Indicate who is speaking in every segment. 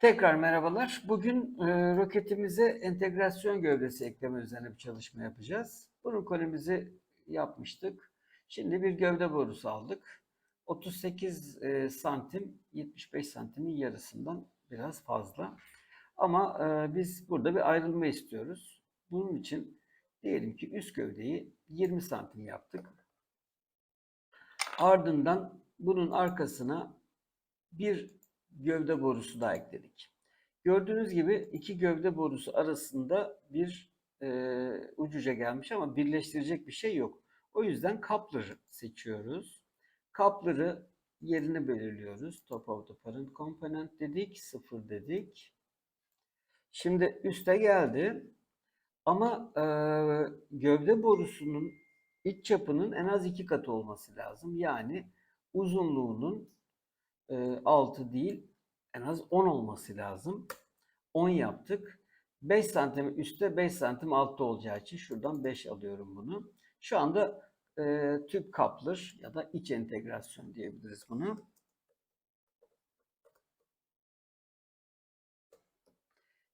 Speaker 1: Tekrar merhabalar. Bugün e, roketimize entegrasyon gövdesi ekleme üzerine bir çalışma yapacağız. Bunun konumuzu yapmıştık. Şimdi bir gövde borusu aldık. 38 e, santim, 75 santimin yarısından biraz fazla. Ama e, biz burada bir ayrılma istiyoruz. Bunun için diyelim ki üst gövdeyi 20 santim yaptık. Ardından bunun arkasına bir gövde borusu daha ekledik. Gördüğünüz gibi iki gövde borusu arasında bir e, ucuca gelmiş ama birleştirecek bir şey yok. O yüzden coupler seçiyoruz. Coupler'ı yerini belirliyoruz. Top of the parent component dedik, sıfır dedik. Şimdi üste geldi. Ama e, gövde borusunun iç çapının en az iki katı olması lazım. Yani uzunluğunun 6 değil en az 10 olması lazım. 10 yaptık. 5 santim üstte 5 santim altta olacağı için şuradan 5 alıyorum bunu. Şu anda e, tüp kaplar ya da iç entegrasyon diyebiliriz bunu.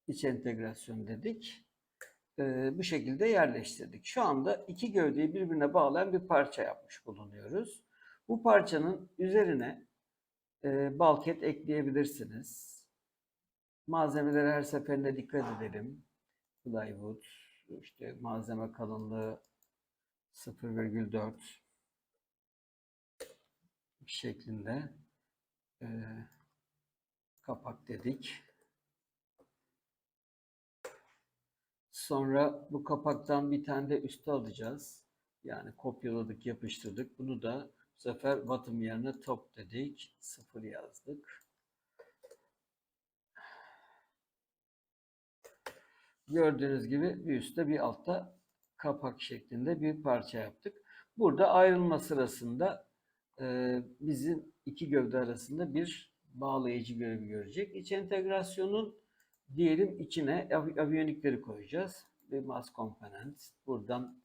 Speaker 1: İç entegrasyon dedik. E, bu şekilde yerleştirdik. Şu anda iki gövdeyi birbirine bağlayan bir parça yapmış bulunuyoruz. Bu parçanın üzerine e, balket ekleyebilirsiniz. Malzemelere her seferinde dikkat edelim. Plywood, işte malzeme kalınlığı 0,4 şeklinde e, kapak dedik. Sonra bu kapaktan bir tane de üste alacağız. Yani kopyaladık, yapıştırdık. Bunu da bu sefer bottom yerine top dedik. Sıfır yazdık. Gördüğünüz gibi bir üstte bir altta kapak şeklinde bir parça yaptık. Burada ayrılma sırasında e, bizim iki gövde arasında bir bağlayıcı görevi görecek. İç entegrasyonun diyelim içine av- aviyonikleri koyacağız. Bir mass component. Buradan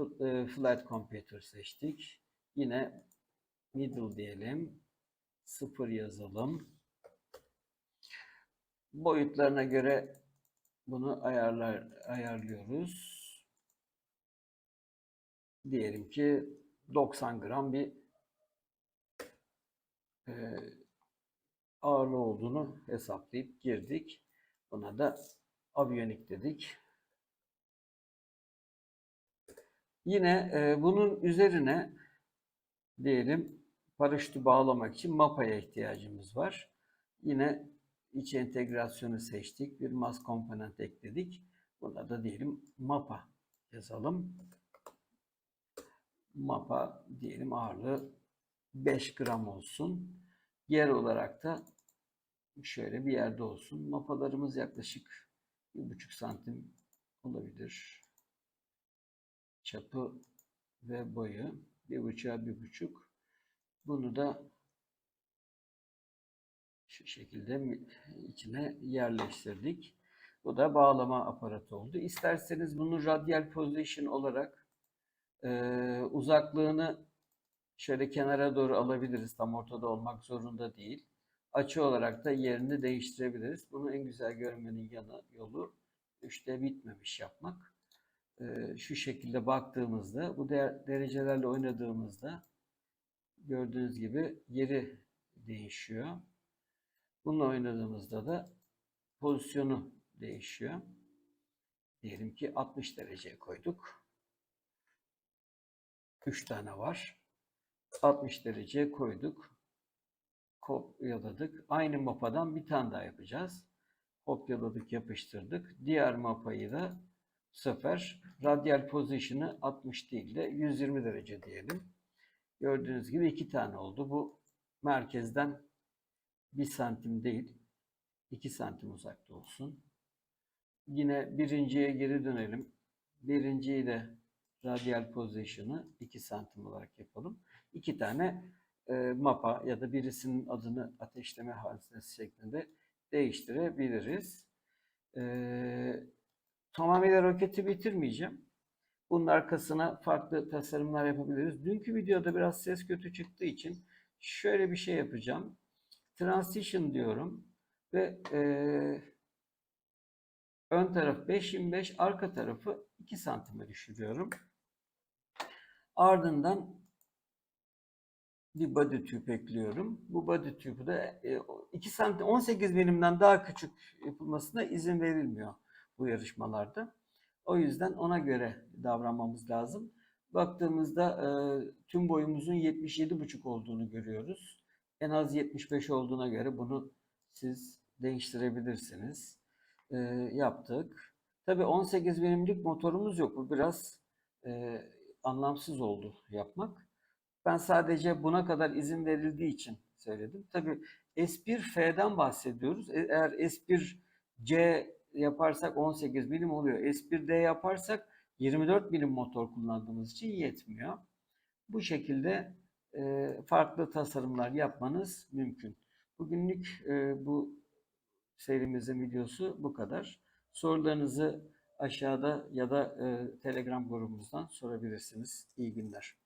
Speaker 1: e, flight computer seçtik. Yine middle diyelim. Sıfır yazalım. Boyutlarına göre bunu ayarlar ayarlıyoruz. Diyelim ki 90 gram bir e, ağırlığı olduğunu hesaplayıp girdik. Buna da aviyonik dedik. Yine e, bunun üzerine diyelim paraşütü bağlamak için mapaya ihtiyacımız var. Yine iç entegrasyonu seçtik. Bir mass komponent ekledik. Buna da diyelim mapa yazalım. Mapa diyelim ağırlığı 5 gram olsun. Yer olarak da şöyle bir yerde olsun. Mapalarımız yaklaşık 1,5 santim olabilir. Çapı ve boyu 1,5'a 1,5. Bunu da şu şekilde içine yerleştirdik. Bu da bağlama aparatı oldu. İsterseniz bunu radial position olarak eee, uzaklığını şöyle kenara doğru alabiliriz. Tam ortada olmak zorunda değil. Açı olarak da yerini değiştirebiliriz. Bunu en güzel görmenin yanı yolu üçte bitmemiş yapmak. Eee, şu şekilde baktığımızda, bu de- derecelerle oynadığımızda gördüğünüz gibi yeri değişiyor. Bununla oynadığımızda da pozisyonu değişiyor. Diyelim ki 60 dereceye koyduk. 3 tane var. 60 dereceye koyduk. Kopyaladık. Aynı mapadan bir tane daha yapacağız. Kopyaladık, yapıştırdık. Diğer mapayı da bu sefer radial position'ı 60 değil de 120 derece diyelim. Gördüğünüz gibi iki tane oldu. Bu merkezden 1 santim değil, 2 santim uzakta olsun. Yine birinciye geri dönelim. Birinciyi de radial position'ı 2 santim olarak yapalım. İki tane e, mapa ya da birisinin adını ateşleme hadisesi şeklinde değiştirebiliriz. E, tamamıyla roketi bitirmeyeceğim. Bunun arkasına farklı tasarımlar yapabiliriz. Dünkü videoda biraz ses kötü çıktığı için şöyle bir şey yapacağım. Transition diyorum. ve eee, ön taraf 5.25, arka tarafı 2 santime düşürüyorum. Ardından bir body tube ekliyorum. Bu body tube'u da e, 2 santim 18 milimden daha küçük yapılmasına izin verilmiyor bu yarışmalarda. O yüzden ona göre davranmamız lazım. Baktığımızda e, tüm boyumuzun 77,5 olduğunu görüyoruz. En az 75 olduğuna göre bunu siz değiştirebilirsiniz. E, yaptık. Tabii 18 milimlik motorumuz yok. Bu biraz e, anlamsız oldu yapmak. Ben sadece buna kadar izin verildiği için söyledim. Tabii S1F'den bahsediyoruz. E- Eğer S1C yaparsak 18 milim oluyor. S1D yaparsak 24 milim motor kullandığımız için yetmiyor. Bu şekilde e, farklı tasarımlar yapmanız mümkün. Bugünlük e, bu serimizin videosu bu kadar. Sorularınızı aşağıda ya da e, Telegram grubumuzdan sorabilirsiniz. İyi günler.